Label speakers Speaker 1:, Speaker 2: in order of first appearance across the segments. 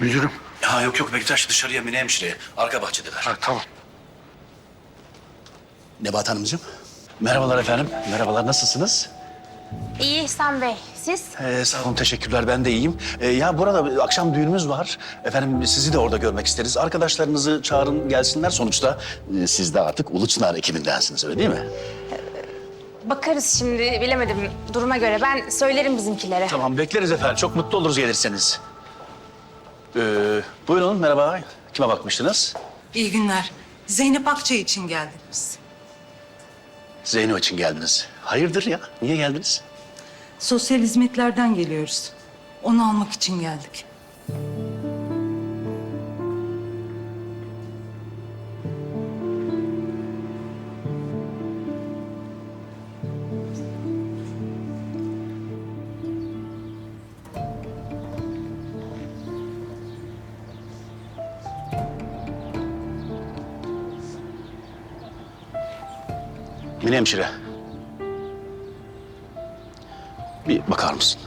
Speaker 1: Müdürüm.
Speaker 2: Ha yok yok Bektaş dışarıya Mine hemşireye. Arka bahçedeler.
Speaker 1: Ha, tamam.
Speaker 2: Nebahat Hanımcığım. Merhabalar efendim. Merhabalar nasılsınız?
Speaker 3: İyi İhsan Bey. Siz?
Speaker 2: Ee, sağ olun teşekkürler ben de iyiyim. Ee, ya burada akşam düğünümüz var. Efendim sizi de orada görmek isteriz. Arkadaşlarınızı çağırın gelsinler. Sonuçta e, siz de artık Ulu Çınar ekibindensiniz öyle değil mi?
Speaker 3: Bakarız şimdi bilemedim duruma göre. Ben söylerim bizimkilere.
Speaker 2: Tamam bekleriz efendim. Çok mutlu oluruz gelirseniz. Ee, buyurun merhaba. Kime bakmıştınız?
Speaker 4: İyi günler. Zeynep Akçay için geldik biz.
Speaker 2: Zeyno için geldiniz. Hayırdır ya? Niye geldiniz?
Speaker 4: Sosyal hizmetlerden geliyoruz. Onu almak için geldik.
Speaker 2: Mine hemşire. Bir bakar mısın?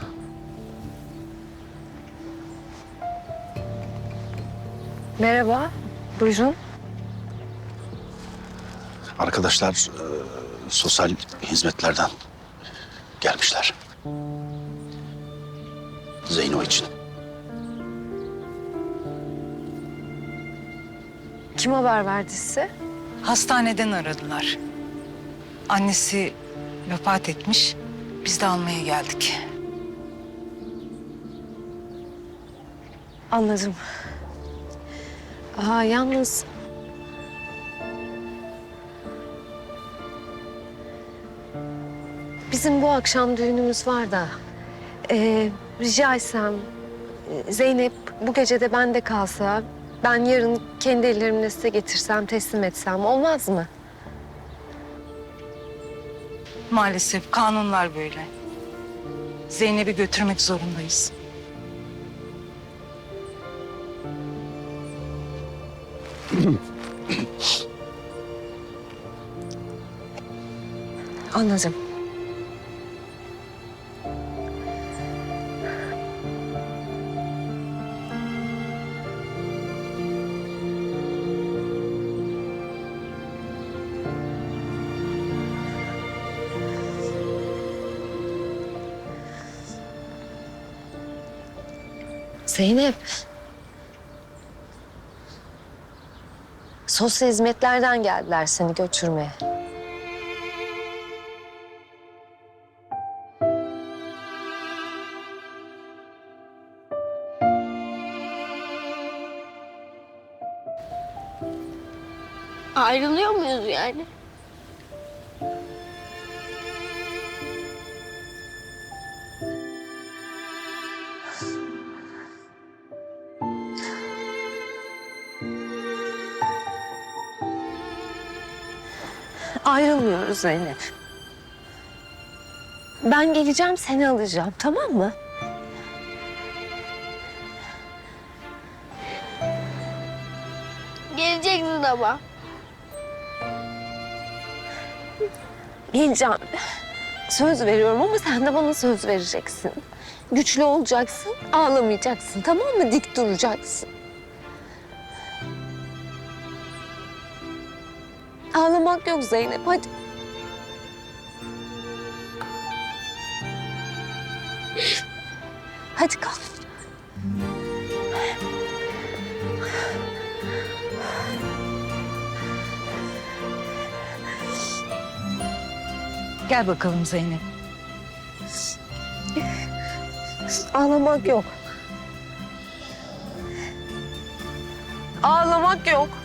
Speaker 3: Merhaba. Buyurun.
Speaker 2: Arkadaşlar e, sosyal hizmetlerden gelmişler. Zeyno için.
Speaker 5: Kim haber verdi size?
Speaker 4: Hastaneden aradılar. Annesi vefat etmiş. Biz de almaya geldik.
Speaker 5: Anladım. Aa, yalnız... Bizim bu akşam düğünümüz var da... ee, rica etsem Zeynep bu gece de bende kalsa... Ben yarın kendi ellerimle size getirsem, teslim etsem olmaz mı?
Speaker 4: Maalesef kanunlar böyle. Zeynep'i götürmek zorundayız.
Speaker 5: Anladım. Zeynep. Sosyal hizmetlerden geldiler seni götürmeye.
Speaker 6: Ayrılıyor muyuz yani?
Speaker 5: Ayrılmıyoruz Zeynep. Ben geleceğim seni alacağım tamam mı?
Speaker 6: Geleceksin ama.
Speaker 5: Geleceğim. Söz veriyorum ama sen de bana söz vereceksin. Güçlü olacaksın, ağlamayacaksın tamam mı? Dik duracaksın. Ağlamak yok Zeynep hadi. Hadi kalk.
Speaker 4: Gel bakalım Zeynep.
Speaker 5: Ağlamak yok. Ağlamak yok.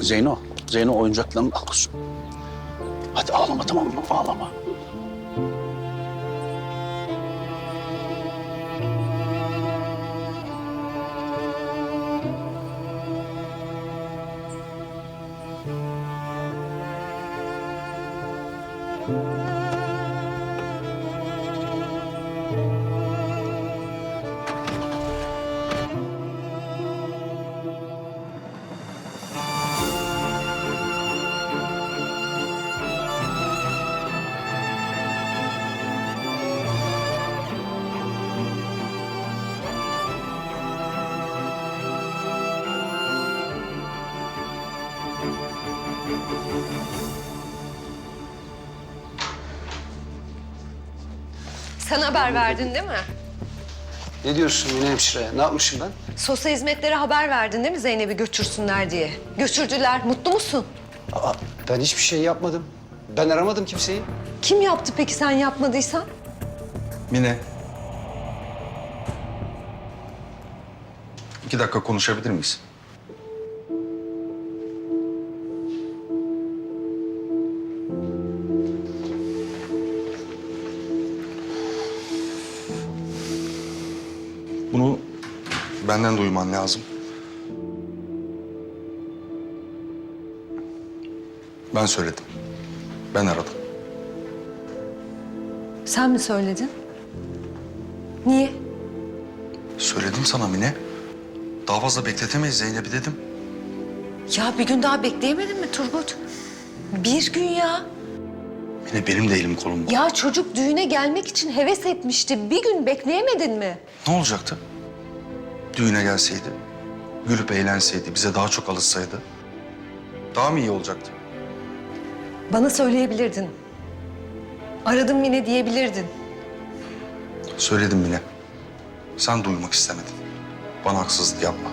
Speaker 2: Zeyno, Zeyno oyuncaklarını al kuzum. Hadi ağlama tamam mı? Ağlama.
Speaker 5: Sen haber verdin değil mi?
Speaker 7: Ne diyorsun Mine hemşire? Ne yapmışım ben?
Speaker 5: Sosyal hizmetlere haber verdin değil mi Zeynep'i götürsünler diye? Götürdüler. Mutlu musun?
Speaker 7: Aa, ben hiçbir şey yapmadım. Ben aramadım kimseyi.
Speaker 5: Kim yaptı peki sen yapmadıysan?
Speaker 8: Mine. İki dakika konuşabilir miyiz? Benden duyman lazım. Ben söyledim. Ben aradım.
Speaker 5: Sen mi söyledin? Niye?
Speaker 8: Söyledim sana Mine. Daha fazla bekletemeyiz Zeynep'i dedim.
Speaker 5: Ya bir gün daha bekleyemedin mi Turgut? Bir gün ya.
Speaker 8: Mine benim de elim kolum.
Speaker 5: Ya çocuk düğüne gelmek için heves etmişti. Bir gün bekleyemedin mi?
Speaker 8: Ne olacaktı? Düğüne gelseydi, gülüp eğlenseydi, bize daha çok alışsaydı. Daha mı iyi olacaktı?
Speaker 5: Bana söyleyebilirdin. Aradım yine diyebilirdin.
Speaker 8: Söyledim Mine. Sen duymak istemedin. Bana haksızlık yapma.